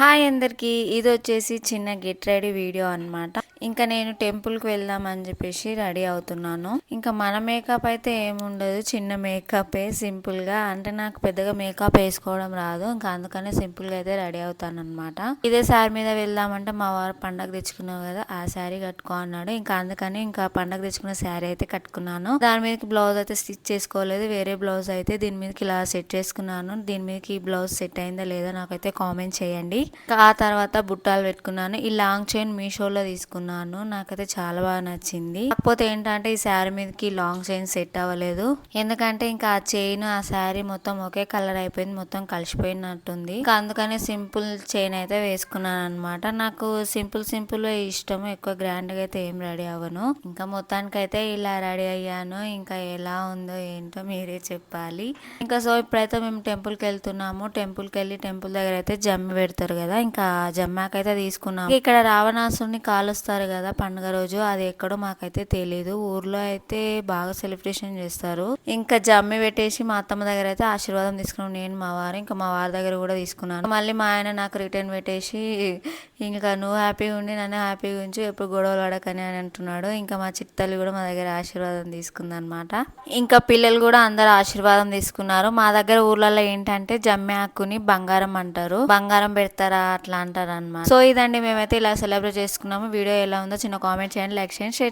Hi అందరికీ ఇది వచ్చేసి చిన్న గెట్ రెడీ వీడియో అన్నమాట. ఇంకా నేను టెంపుల్కి వెళ్దామని చెప్పేసి రెడీ అవుతున్నాను. ఇంకా మన మేకప్ అయితే ఏముండదు. చిన్న మేకప్ సింపుల్గా అంటే నాకు పెద్దగా మేకప్ వేసుకోవడం రాదు. ఇంకా అందుకనే సింపుల్గా అయితే రెడీ అవుతాను అనమాట ఇదే శారీ మీద వెళ్దామంటే మా వారు పండగ తెచ్చుకున్నావు కదా ఆ శారీ కట్టుకో అన్నాడు. ఇంకా అందుకని ఇంకా పండగ తెచ్చుకున్న శారీ అయితే కట్టుకున్నాను. దాని మీదకి బ్లౌజ్ అయితే స్టిచ్ చేసుకోలేదు. వేరే బ్లౌజ్ అయితే దీని మీదకి ఇలా సెట్ చేసుకున్నాను. దీని మీదకి ఈ బ్లౌజ్ సెట్ అయిందా లేదా నాకైతే కామెంట్ చేయండి. ఇంకా ఆ తర్వాత బుట్టాలు పెట్టుకున్నాను. ఈ లాంగ్ చైన్ మీషోలో తీసుకున్నాను. నాకైతే చాలా బాగా నచ్చింది. కాకపోతే ఏంటంటే ఈ శారీ మీదకి లాంగ్ చైన్ సెట్ అవ్వలేదు. ఎందుకంటే ఇంకా ఆ చైన్ ఆ శారీ మొత్తం ఒకే కలర్ అయిపోయింది. మొత్తం కలిసిపోయినట్టుంది. ఇంకా సింపుల్ చైన్ అయితే వేసుకున్నాను అనమాట నాకు సింపుల్ సింపుల్ ఇష్టం ఎక్కువ గ్రాండ్గా అయితే ఏం రెడీ అవ్వను. ఇంకా మొత్తానికి అయితే ఇలా రెడీ అయ్యాను. ఇంకా ఎలా ఉందో ఏంటో మీరే చెప్పాలి. ఇంకా సో ఇప్పుడైతే మేము టెంపుల్కి వెళ్తున్నాము. టెంపుల్కి వెళ్ళి టెంపుల్ దగ్గర అయితే జమ్మి పెడతారు కదా. ఇంకా జమ్మాకైతే తీసుకున్నాము. ఇక్కడ రావణాసుని కాలుస్తారు కదా పండుగ రోజు అది ఎక్కడో మాకైతే తెలియదు ఊర్లో అయితే బాగా సెలబ్రేషన్ చేస్తారు. ఇంకా జమ్మి పెట్టేసి మా అత్తమ్మ దగ్గర అయితే ఆశీర్వాదం తీసుకున్నాను నేను మా వారు ఇంకా మా వారి దగ్గర కూడా తీసుకున్నాను. మళ్ళీ మా ఆయన నాకు రిటర్న్ పెట్టేసి ఇంకా నువ్వు హ్యాపీగా ఉండి నన్ను హ్యాపీగా ఉంచి ఎప్పుడు గొడవలు పడకని అని అంటున్నాడు. ఇంకా మా చిత్తలు కూడా మా దగ్గర ఆశీర్వాదం తీసుకుందనమాట ఇంకా పిల్లలు కూడా అందరు ఆశీర్వాదం తీసుకున్నారు. మా దగ్గర ఊర్లలో ఏంటంటే జమ్మి ఆకుని బంగారం అంటారు. బంగారం పెడతారా అట్లా అంటారు అనమాట సో ఇదండి మేమైతే ఇలా సెలబ్రేట్ చేసుకున్నాము. వీడియో ఎలా ఉందో చిన్న కామెంట్ చేయండి లైక్ చేయండి షేర్